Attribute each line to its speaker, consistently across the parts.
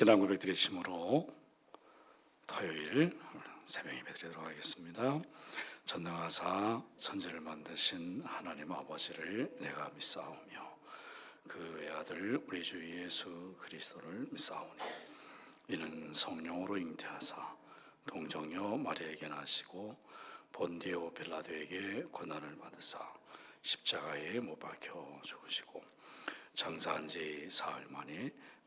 Speaker 1: 신앙 고백 드리심으로 토요일 새벽 예배 드리도록 하겠습니다. 전능하사 천지를 만드신 하나님 아버지를 내가 믿사오며 그의 아들 우리 주 예수 그리스도를 믿사오니 이는 성령으로 잉태하사 동정녀 마리에게 나시고 본디오 빌라도에게 권한을 받으사 십자가에 못 박혀 죽으시고 장사한 지 사흘 만에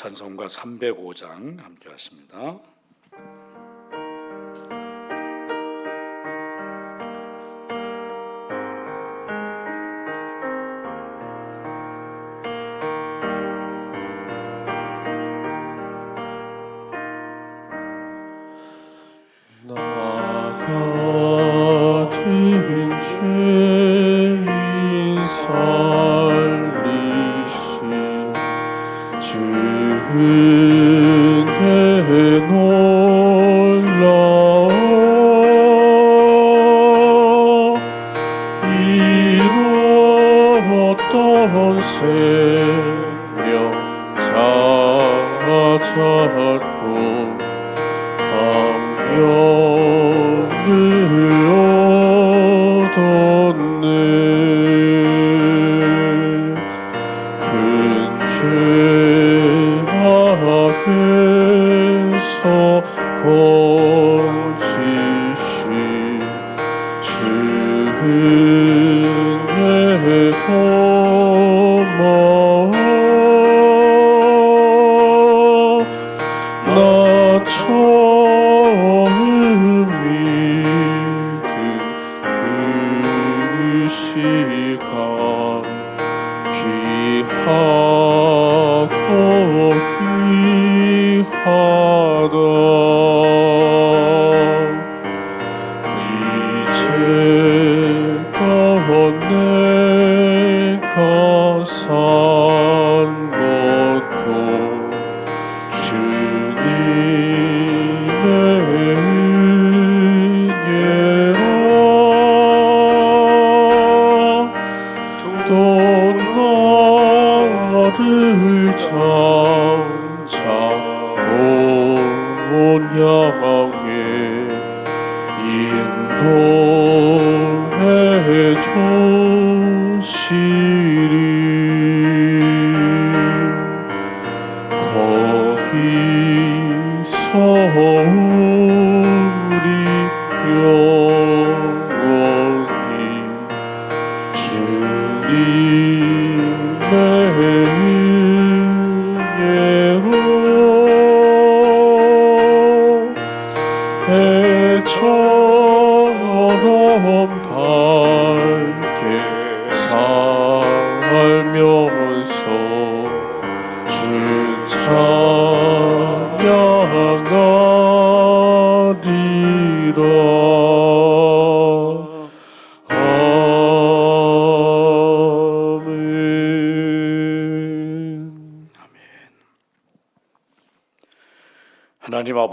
Speaker 1: 찬송가 305장 함께 하십니다.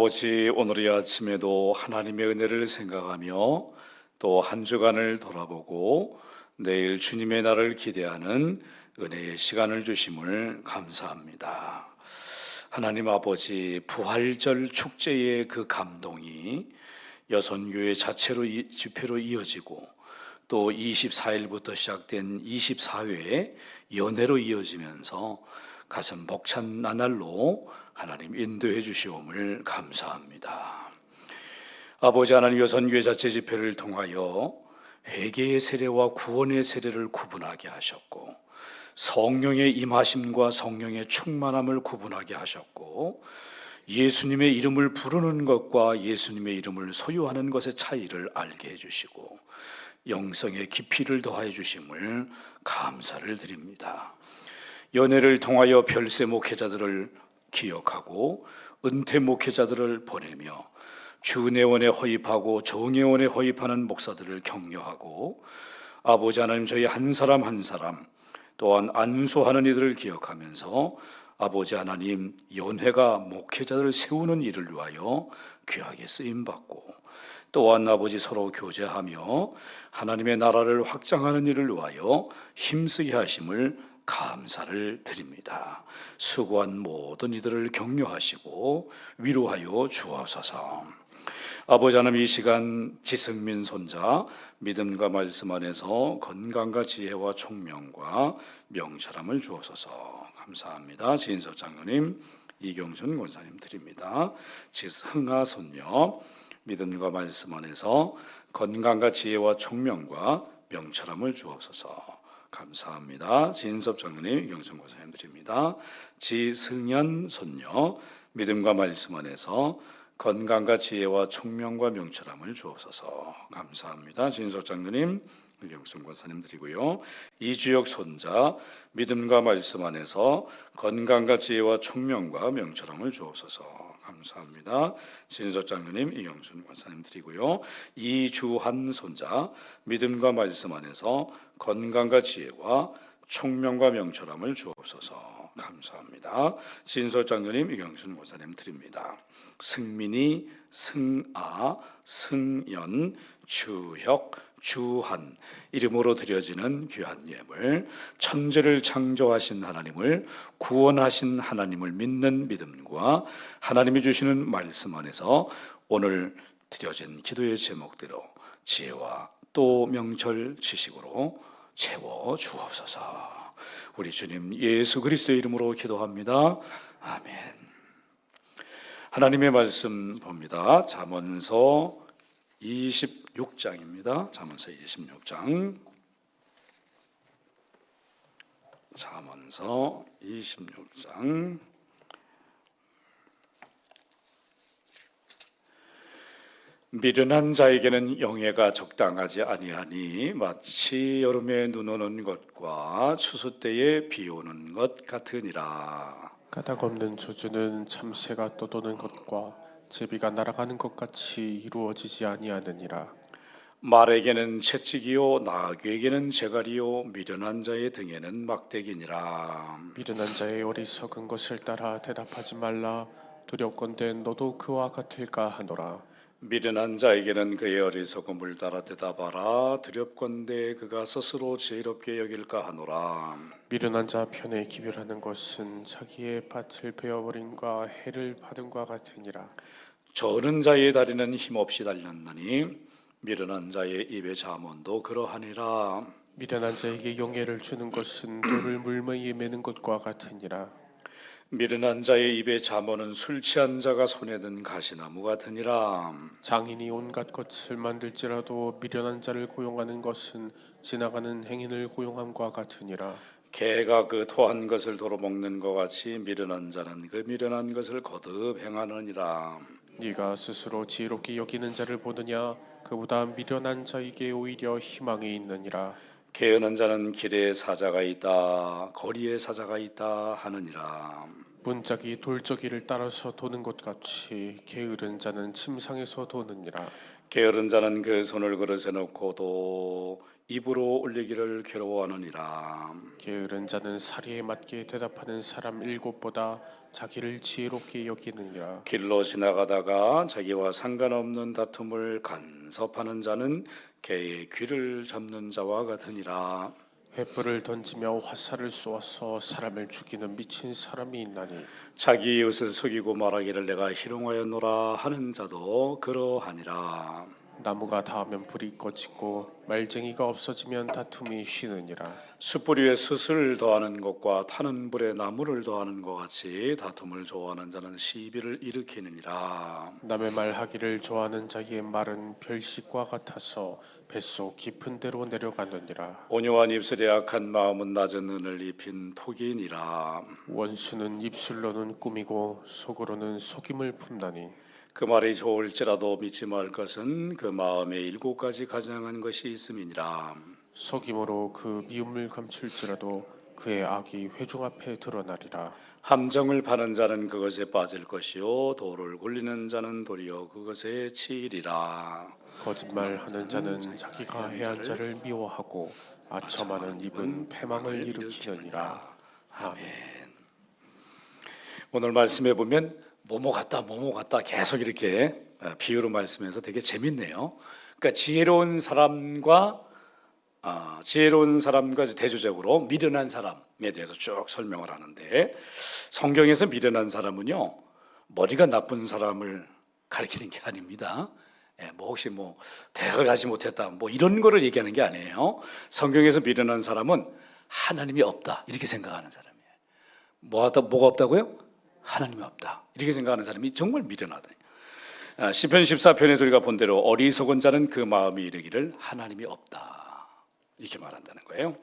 Speaker 1: 아버지 오늘이 아침에도 하나님의 은혜를 생각하며 또 한 주간을 돌아보고 내일 주님의 날을 기대하는 은혜의 시간을 주심을 감사합니다. 하나님 아버지 부활절 축제의 그 감동이 여선교회 자체로 집회로 이어지고 또 24일부터 시작된 24회 연회로 이어지면서 가슴 벅찬 나날로 하나님 인도해 주시옴을 감사합니다. 아버지 하나님 여선교회 자체 집회를 통하여 회개의 세례와 구원의 세례를 구분하게 하셨고 성령의 임하심과 성령의 충만함을 구분하게 하셨고 예수님의 이름을 부르는 것과 예수님의 이름을 소유하는 것의 차이를 알게 해주시고 영성의 깊이를 더하여 주심을 감사를 드립니다. 연애를 통하여 별세 목회자들을 기억하고 은퇴 목회자들을 보내며 주내원에 허입하고 정회원에 허입하는 목사들을 격려하고 아버지 하나님 저희 한 사람 한 사람 또한 안수하는 이들을 기억하면서 아버지 하나님 연회가 목회자들을 세우는 일을 위하여 귀하게 쓰임 받고 또한 아버지 서로 교제하며 하나님의 나라를 확장하는 일을 위하여 힘쓰게 하심을 감사를 드립니다. 수고한 모든 이들을 격려하시고 위로하여 주옵소서. 아버지 하나님 이 시간 지승민 손자 믿음과 말씀 안에서 건강과 지혜와 총명과 명철함을 주옵소서. 감사합니다. 지인 장로님, 이경준 권사님 드립니다. 지승아 손녀 믿음과 말씀 안에서 건강과 지혜와 총명과 명철함을 주옵소서. 감사합니다. 진섭 장로님, 경선 고사님 드립니다. 지승연 손녀, 믿음과 말씀 안에서 건강과 지혜와 총명과 명철함을 주옵소서. 감사합니다. 진섭 장로님. 이경순 권사님 드리고요. 이주혁 손자 믿음과 말씀 안에서 건강과 지혜와 총명과 명철함을 주옵소서. 감사합니다. 진서 장로님 이경순 권사님 드리고요. 이주한 손자 믿음과 말씀 안에서 건강과 지혜와 총명과 명철함을 주옵소서. 감사합니다. 진서 장로님 이경순 권사님 드립니다. 승민이 승아 승연 주혁 주한 이름으로 드려지는 귀한 예물 천지를 창조하신 하나님을 구원하신 하나님을 믿는 믿음과 하나님이 주시는 말씀 안에서 오늘 드려진 기도의 제목대로 지혜와 또 명철 지식으로 채워 주옵소서. 우리 주님 예수 그리스도의 이름으로 기도합니다. 아멘. 하나님의 말씀 봅니다. 잠언서 26장입니다. 잠언서 26장. 잠언서 26장. '미련한 자에게는 영예가 적당하지 아니하니 마치 여름에 눈 오는 것과 추수 때에 비 오는 것 같으니라.'
Speaker 2: 까닭 없는 저주는 참새가 떠도는 것과 제비가 날아가는 것 같이 이루어지지 아니하느니라
Speaker 1: 말에게는 채찍이요 나귀에게는 재갈이요 미련한 자의 등에는 막대기니라
Speaker 2: 미련한 자의 어리석은 것을 따라 대답하지 말라 두렵건대 너도 그와 같을까 하노라
Speaker 1: 미련한 자에게는 그의 어리석음을 따라 대답하라 두렵건대 그가 스스로 지혜롭게 여길까 하노라
Speaker 2: 미련한 자 편에 기별하는 것은 자기의 밭을 베어버린과 해를 받은과 같으니라
Speaker 1: 저른 자의 다리는 힘없이 달렸나니 미련한 자의 입의 자문도 그러하니라
Speaker 2: 미련한 자에게 용예를 주는 것은 돌을 물이에 매는 것과 같으니라
Speaker 1: 미련한 자의 입에 잠언는술 취한 자가 손에 든 가시나무 같으니라
Speaker 2: 장인이 온갖 것을 만들지라도 미련한 자를 고용하는 것은 지나가는 행인을 고용함과 같으니라
Speaker 1: 개가 그 토한 것을 도로 먹는 것 같이 미련한 자는 그 미련한 것을 거듭 행하느니라
Speaker 2: 네가 스스로 지혜롭게 여기는 자를 보느냐 그보다 미련한 자에게 오히려 희망이
Speaker 1: 있느니라 게으른 자는 길에 사자가 있다 거리에 사자가 있다 하느니라
Speaker 2: 문짝이 돌적이를 따라서 도는 것 같이 게으른 자는 침상에서
Speaker 1: 도느니라 게으른 자는 그 손을 그릇에 놓고도 입으로 올리기를 괴로워하느니라
Speaker 2: 게으른 자는 사리에 맞게 대답하는 사람 일곱보다 자기를 지혜롭게
Speaker 1: 여기느니라 길로 지나가다가 자기와 상관없는 다툼을 간섭하는 자는 개의 귀를 잡는 자와 같으니라
Speaker 2: 횃불을 던지며 화살을 쏘아서 사람을 죽이는 미친 사람이
Speaker 1: 있나니 자기 이을 속이고 말하기를 내가 희롱하였노라 하는 자도 그러하니라
Speaker 2: 나무가 닿으면 불이 꺼지고 말쟁이가 없어지면 다툼이 쉬느니라
Speaker 1: 숯불 위에 숯을 더하는 것과 타는 불에 나무를 더하는 것 같이 다툼을 좋아하는 자는 시비를 일으키느니라
Speaker 2: 남의 말 하기를 좋아하는 자의 말은 별식과 같아서 뱃속 깊은 데로 내려가느니라
Speaker 1: 온유한 입술에 약한 마음은 낮은 은을 입힌 토기니라
Speaker 2: 원수는 입술로는 꾸미고 속으로는 속임을 품다니
Speaker 1: 그 말이 좋을지라도 믿지 말 것은 그 마음에 일곱 가지 가장한 것이 있음이니라.
Speaker 2: 속임으로 그 미움을 감출지라도 그의 악이 회중 앞에 드러나리라.
Speaker 1: 함정을 파는 자는 그것에 빠질 것이요 돌을 굴리는 자는 돌이요 그것에 치이리라.
Speaker 2: 거짓말하는 자는 음, 자기가 해야 자를 미워하고 아첨하는 입은 패망을 일으키느니라. 아멘.
Speaker 1: 오늘 말씀해 보면 뭐뭐 같다, 뭐뭐 같다 계속 이렇게 아, 비유로 말씀해서 되게 재밌네요. 그러니까 지혜로운 사람과 아, 지혜로운 사람과 대조적으로 미련한 사람에 대해서 쭉 설명을 하는데 성경에서 미련한 사람은요 머리가 나쁜 사람을 가리키는 게 아닙니다. 예, 뭐 혹시 뭐 대학을 가지 못했다 뭐 이런 거를 얘기하는 게 아니에요. 성경에서 미련한 사람은 하나님이 없다 이렇게 생각하는 사람이에요. 뭐하다 뭐가 없다고요? 하나님이 없다. 이렇게 생각하는 사람이 정말 미련하다. 아, 시편 14편에서 우리가 본 대로 어리석은 자는 그 마음이 이르기를 하나님이 없다. 이렇게 말한다는 거예요.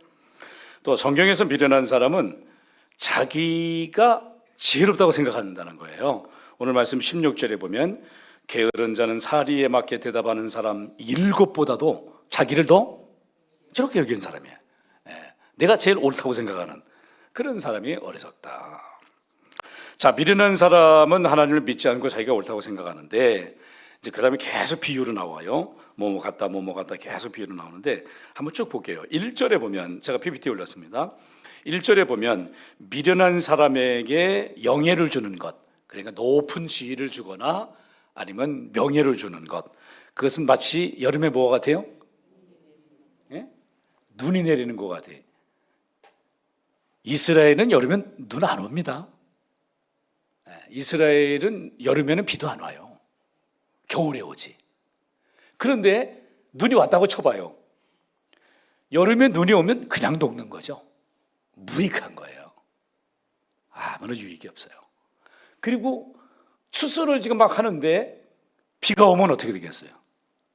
Speaker 1: 또 성경에서 미련한 사람은 자기가 지혜롭다고 생각한다는 거예요. 오늘 말씀 16절에 보면 게으른 자는 사리에 맞게 대답하는 사람 일곱보다도 자기를 더 저렇게 여기는 사람이에요. 예, 내가 제일 옳다고 생각하는 그런 사람이 어리석다. 자, 믿는 사람은 하나님을 믿지 않고 자기가 옳다고 생각하는데 이제 그다음에 계속 비유로 나와요. 뭐뭐 같다, 뭐뭐 같다 계속 비유로 나오는데 한번 쭉 볼게요. 1절에 보면 제가 PPT 올렸습니다. 1절에 보면 미련한 사람에게 영예를 주는 것. 그러니까 높은 지위를 주거나 아니면 명예를 주는 것. 그것은 마치 여름에 뭐 같아요? 예? 눈이 내리는 것 같아요. 이스라엘은 여름엔 눈 안 옵니다. 예, 이스라엘은 여름에는 비도 안 와요. 겨울에 오지. 그런데 눈이 왔다고 쳐봐요. 여름에 눈이 오면 그냥 녹는 거죠. 무익한 거예요. 아무런 유익이 없어요. 그리고 추수를 지금 막 하는데 비가 오면 어떻게 되겠어요?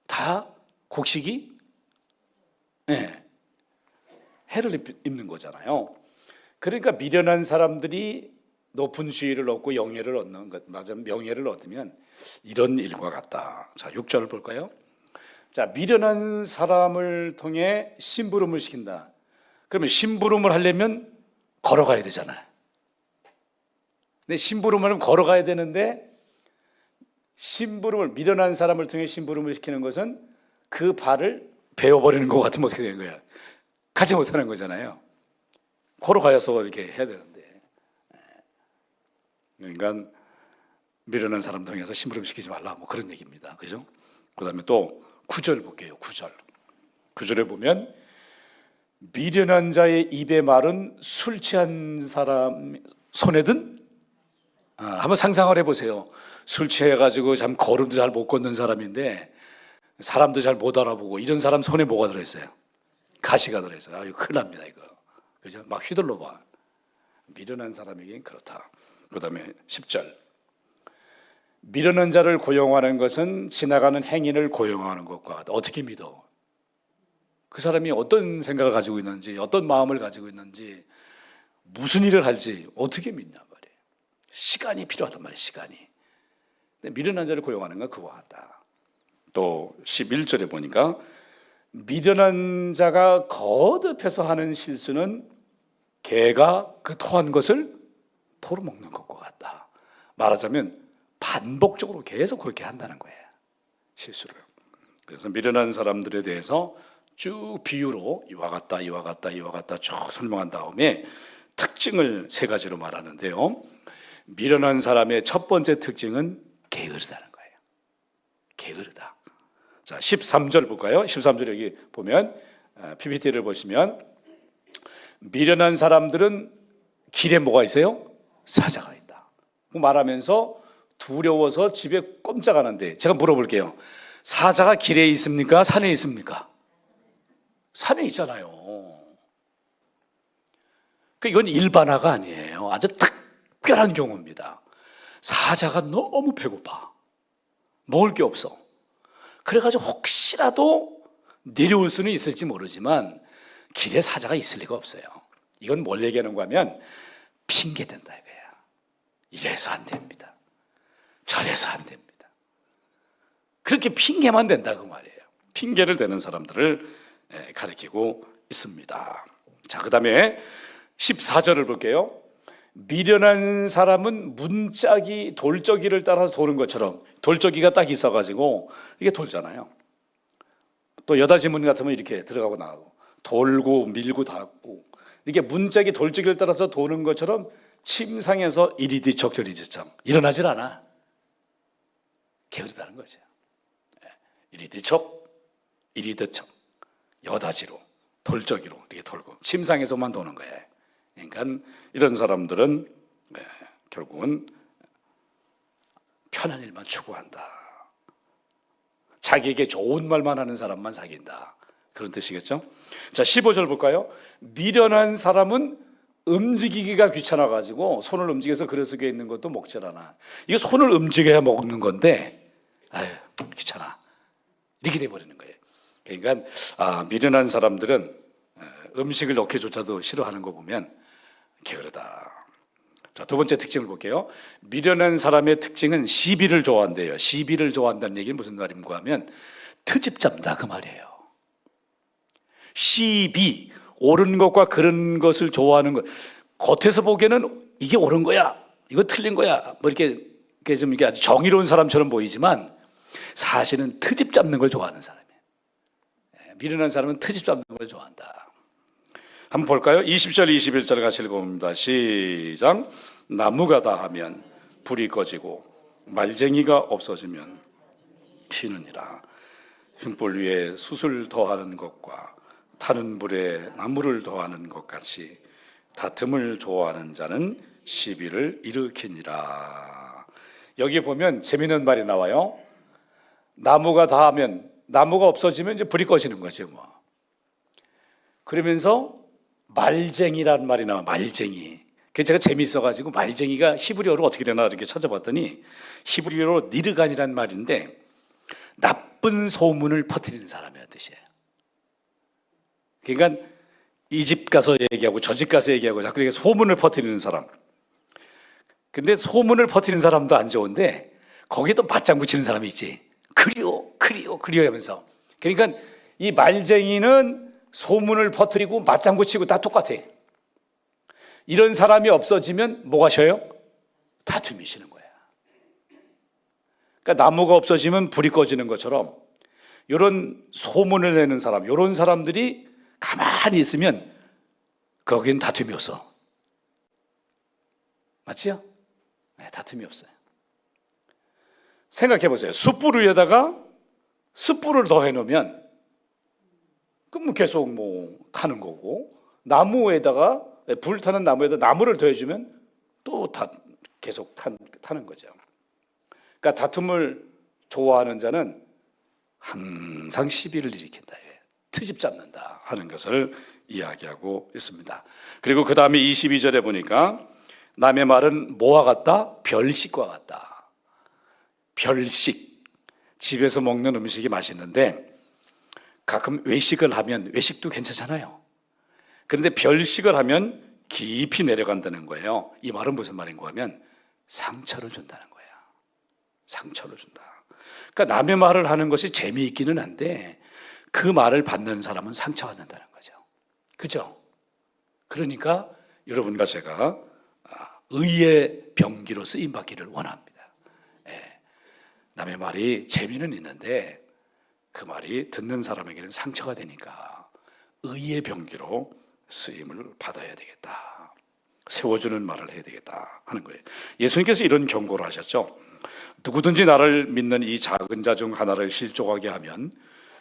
Speaker 1: 다 곡식이 네, 해를 입는 거잖아요. 그러니까 미련한 사람들이 높은 지위를 얻고 영예를 얻는 것, 맞아 명예를 얻으면 이런 일과 같다. 자, 6절을 볼까요? 자, 미련한 사람을 통해 심부름을 시킨다. 그러면 심부름을 하려면 걸어가야 되잖아. 요 근데 심부름을 하면 걸어가야 되는데 심부름을 미련한 사람을 통해 심부름을 시키는 것은 그 발을 베어버리는 것 같으면 어떻게 되는 거야? 가지 못하는 거잖아요. 걸어가서 야 이렇게 해야 되는 그러니까 미련한 사람 통해서 심부름시키지 말라 뭐 그런 얘기입니다. 그죠? 그 다음에 또구절 볼게요. 구절구절에 보면 미련한 자의 입의 말은 술 취한 사람 손에 든 아, 한번 상상을 해보세요. 술 취해가지고 참 걸음도 잘 못 걷는 사람인데 사람도 잘 못 알아보고 이런 사람 손에 뭐가 들어있어요? 가시가 들어있어요. 아 이거 큰일 납니다, 이거. 그죠? 막 휘둘러봐. 미련한 사람에겐 그렇다. 그 다음에 10절. 미련한 자를 고용하는 것은 지나가는 행인을 고용하는 것과 같다. 어떻게 믿어? 그 사람이 어떤 생각을 가지고 있는지, 어떤 마음을 가지고 있는지, 무슨 일을 할지 어떻게 믿냐 말이에요. 시간이 필요하단 말이에요, 시간이. 미련한 자를 고용하는 건 그와 같다. 또 11절에 보니까 미련한 자가 거듭해서 하는 실수는 개가 그 토한 것을 토로먹는 것과 같다. 말하자면 반복적으로 계속 그렇게 한다는 거예요. 실수를. 그래서 미련한 사람들에 대해서 쭉 비유로 이와 같다, 이와 같다, 이와 같다 쭉 설명한 다음에 특징을 세 가지로 말하는데요. 미련한 사람의 첫 번째 특징은 게으르다는 거예요. 게으르다. 자, 13절 볼까요? 13절 여기 보면 아, PPT를 보시면 미련한 사람들은 길에 뭐가 있어요? 사자가 있다. 그 말하면서 두려워서 집에 꼼짝하는데 제가 물어볼게요. 사자가 길에 있습니까? 산에 있습니까? 산에 있잖아요. 그 이건 일반화가 아니에요. 아주 특별한 경우입니다. 사자가 너무 배고파. 먹을 게 없어. 그래가지고 혹시라도 내려올 수는 있을지 모르지만 길에 사자가 있을 리가 없어요. 이건 뭘 얘기하는 거 하면 핑계된다 이래서 안 됩니다. 저래서 안 됩니다. 그렇게 핑계만 된다고 그 말이에요. 핑계를 대는 사람들을 예, 가리키고 있습니다. 자, 그 다음에 14절을 볼게요. 미련한 사람은 문짝이 돌적이를 따라서 도는 것처럼 돌적이가 딱 있어가지고 이게 돌잖아요. 또 여다지문 같으면 이렇게 들어가고 나가고 돌고 밀고 닫고 이게 문짝이 돌적이를 따라서 도는 것처럼 침상에서 이리 디적절리지척 일어나질 않아. 게으르다는 거죠. 예. 이리 디 적, 이리 뒤 적, 여다지로, 돌적이로 이렇게 돌고 침상에서만 도는 거예요. 그러니까 이런 사람들은 예, 결국은 편한 일만 추구한다. 자기에게 좋은 말만 하는 사람만 사귄다. 그런 뜻이겠죠? 자, 15절 볼까요? 미련한 사람은 움직이기가 귀찮아가지고 손을 움직여서 그릇 속에 있는 것도 먹질않아. 이거 손을 움직여야 먹는 건데, 아유 귀찮아. 이렇게 돼 버리는 거예요. 그러니까 아, 미련한 사람들은 음식을 넣기조차도 싫어하는 거 보면 게으르다. 자, 두 번째 특징을 볼게요. 미련한 사람의 특징은 시비를 좋아한대요. 시비를 좋아한다는 얘기는 무슨 말인가 하면 트집 잡는다 그 말이에요. 시비 옳은 것과 그런 것을 좋아하는 것. 겉에서 보기에는 이게 옳은 거야. 이거 틀린 거야. 뭐 이렇게, 좀 이게 아주 정의로운 사람처럼 보이지만 사실은 트집 잡는 걸 좋아하는 사람이에요. 예, 미련한 사람은 트집 잡는 걸 좋아한다. 한번 볼까요? 20절, 21절 같이 읽어봅니다. 시작. 나무가 다 하면 불이 꺼지고 말쟁이가 없어지면 쉬느니라. 흉볼 위에 수술 더하는 것과 타는 불에 나무를 더하는 것 같이 다툼을 좋아하는 자는 시비를 일으키니라. 여기 보면 재미있는 말이 나와요. 나무가 다하면 나무가 없어지면 이제 불이 꺼지는 거죠, 뭐. 그러면서 말쟁이란 말이 나와. 말쟁이. 그 제가 재미있어 가지고 말쟁이가 히브리어로 어떻게 되나 이렇게 찾아봤더니 히브리어로 니르간이란 말인데 나쁜 소문을 퍼뜨리는 사람이라는 뜻이에요. 그러니까 이 집 가서 얘기하고 저 집 가서 얘기하고 자꾸 이렇게 소문을 퍼뜨리는 사람. 근데 소문을 퍼뜨리는 사람도 안 좋은데 거기에 또 맞장 구치는 사람이 있지. 그리워, 그리워, 그리워 하면서. 그러니까 이 말쟁이는 소문을 퍼뜨리고 맞장구 치고 다 똑같아. 이런 사람이 없어지면 뭐가 쉬어요? 다툼이 쉬는 거야. 그러니까 나무가 없어지면 불이 꺼지는 것처럼 이런 소문을 내는 사람, 이런 사람들이 가만히 있으면 거긴 다툼이 없어. 맞지요? 네, 다툼이 없어요. 생각해 보세요. 숯불 위에다가 숯불을 더해 놓으면 그럼 뭐 계속 뭐 타는 거고 나무에다가 네, 불 타는 나무에다 나무를 더해주면 또 다, 계속 탄, 타는 거죠. 그러니까 다툼을 좋아하는 자는 항상 시비를 일으킨다. 트집 잡는다 하는 것을 이야기하고 있습니다. 그리고 그 다음에 22절에 보니까 남의 말은 뭐와 같다? 별식과 같다. 별식. 집에서 먹는 음식이 맛있는데 가끔 외식을 하면 외식도 괜찮잖아요. 그런데 별식을 하면 깊이 내려간다는 거예요. 이 말은 무슨 말인가 하면 상처를 준다는 거야. 상처를 준다. 그러니까 남의 말을 하는 것이 재미있기는 한데 그 말을 받는 사람은 상처받는다는 거죠. 그죠? 그러니까 여러분과 제가 아, 의의 병기로 쓰임 받기를 원합니다. 예. 남의 말이 재미는 있는데 그 말이 듣는 사람에게는 상처가 되니까 의의 병기로 쓰임을 받아야 되겠다. 세워주는 말을 해야 되겠다 하는 거예요. 예수님께서 이런 경고를 하셨죠. 누구든지 나를 믿는 이 작은 자 중 하나를 실족하게 하면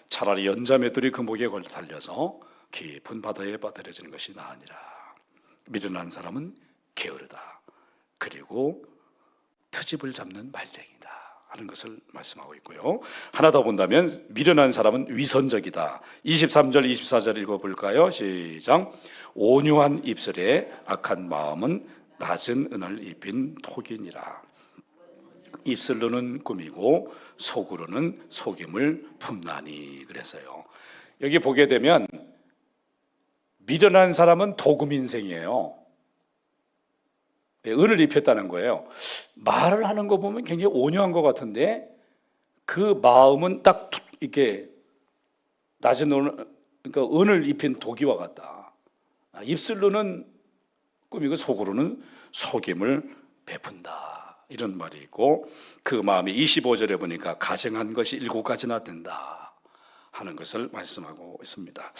Speaker 1: 차라리 연자매들이 그 목에 걸 달려서 깊은 바다에 빠뜨려지는 것이 나으니라. 미련한 사람은 게으르다. 그리고 트집을 잡는 말쟁이다. 하는 것을 말씀하고 있고요. 하나 더 본다면 미련한 사람은 위선적이다. 23절, 24절 읽어볼까요? 시작. 온유한 입술에 악한 마음은 낮은 은을 입힌 토기니라. 입술로는 꾸미고 속으로는 속임을 품나니 그래서요. 여기 보게 되면 미련한 사람은 도금 인생이에요. 예, 을을 입혔다는 거예요. 말을 하는 거 보면 굉장히 온유한 것 같은데 그 마음은 딱 이렇게 낮은 은, 그러니까 은을 입힌 도기와 같다. 아, 입술로는 꾸미고 속으로는 속임을 베푼다. 이런 말이 있고 그 마음이 25절에 보니까 가증한 것이 일곱 가지나 된다 하는 것을 말씀하고 있습니다.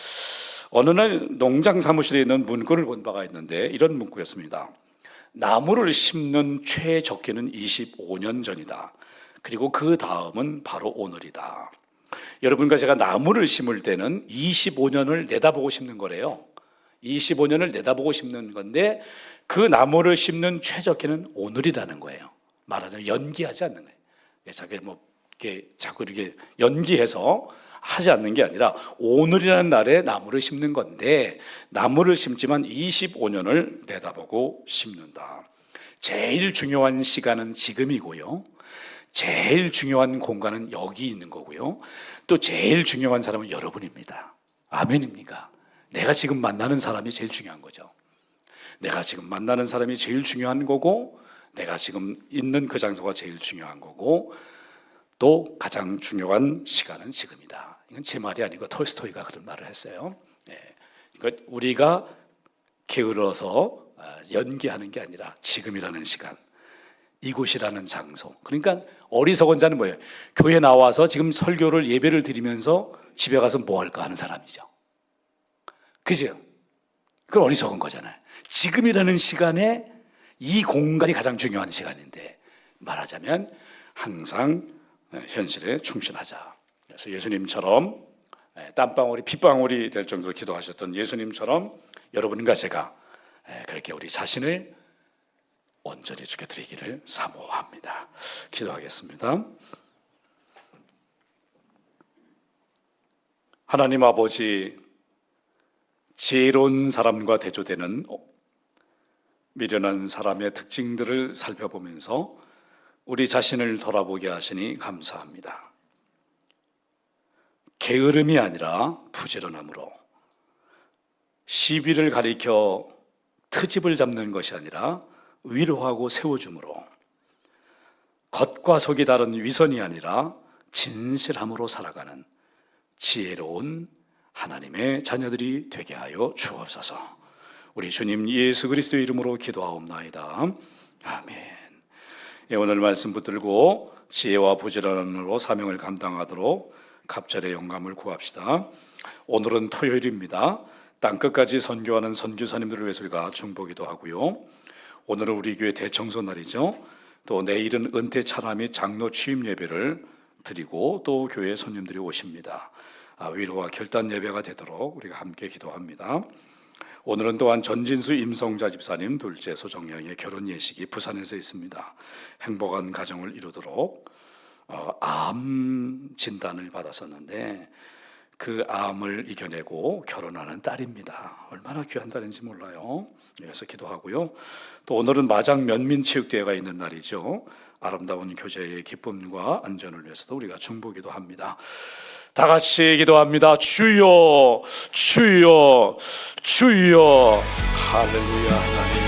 Speaker 1: 어느 날 농장 사무실에 있는 문구를 본 바가 있는데 이런 문구였습니다. 나무를 심는 최적기는 25년 전이다. 그리고 그 다음은 바로 오늘이다. 여러분과 제가 나무를 심을 때는 25년을 내다보고 심는 거래요. 25년을 내다보고 심는 건데 그 나무를 심는 최적기는 오늘이라는 거예요. 말하자면 연기하지 않는 거예요. 예, 자기 뭐 이렇게 자꾸 이렇게 연기해서 하지 않는 게 아니라 오늘이라는 날에 나무를 심는 건데 나무를 심지만 25년을 내다보고 심는다. 제일 중요한 시간은 지금이고요. 제일 중요한 공간은 여기 있는 거고요. 또 제일 중요한 사람은 여러분입니다. 아멘입니까? 내가 지금 만나는 사람이 제일 중요한 거죠. 내가 지금 만나는 사람이 제일 중요한 거고 내가 지금 있는 그 장소가 제일 중요한 거고 또 가장 중요한 시간은 지금이다. 이건 제 말이 아니고 톨스토이가 그런 말을 했어요. 예. 그러니까 우리가 게으러서 아, 연기하는 게 아니라 지금이라는 시간, 이곳이라는 장소. 그러니까 어리석은 자는 뭐예요? 교회 나와서 지금 설교를 예배를 드리면서 집에 가서 뭐 할까 하는 사람이죠. 그죠? 그 어리석은 거잖아요. 지금이라는 시간에 이 공간이 가장 중요한 시간인데 말하자면 항상 예, 현실에 충실하자. 그래서 예수님처럼 예, 땀방울이 핏방울이 될 정도로 기도하셨던 예수님처럼 여러분과 제가 예, 그렇게 우리 자신을 온전히 죽여드리기를 사모합니다. 기도하겠습니다. 하나님 아버지, 지혜로운 사람과 대조되는 미련한 사람의 특징들을 살펴보면서 우리 자신을 돌아보게 하시니 감사합니다. 게으름이 아니라 부지런함으로 시비를 가리켜 트집을 잡는 것이 아니라 위로하고 세워줌으로 겉과 속이 다른 위선이 아니라 진실함으로 살아가는 지혜로운 하나님의 자녀들이 되게 하여 주옵소서. 우리 주님 예수 그리스도의 이름으로 기도하옵나이다. 아멘. 예, 오늘 말씀 붙들고 지혜와 부지런으로 사명을 감당하도록 갑절의 영감을 구합시다. 오늘은 토요일입니다. 땅 끝까지 선교하는 선교사님들을 위해서 우리가 중보기도 하고요. 오늘은 우리 교회 대청소 날이죠. 또 내일은 은퇴 차람이 장로 취임 예배를 드리고 또 교회 손님들이 오십니다. 아, 위로와 결단 예배가 되도록 우리가 함께 기도합니다. 오늘은 또한 전진수 임성자 집사님 둘째 소정양의 결혼 예식이 부산에서 있습니다. 행복한 가정을 이루도록 어, 암 진단을 받았었는데 그 암을 이겨내고 결혼하는 딸입니다. 얼마나 귀한 딸인지 몰라요. 여기서 기도하고요. 또 오늘은 마장 면민체육대회가 있는 날이죠. 아름다운 교제의 기쁨과 안전을 위해서도 우리가 중보기도 합니다. 다 같이 기도합니다. 주여, 주여, 주여, 할렐루야 하나님.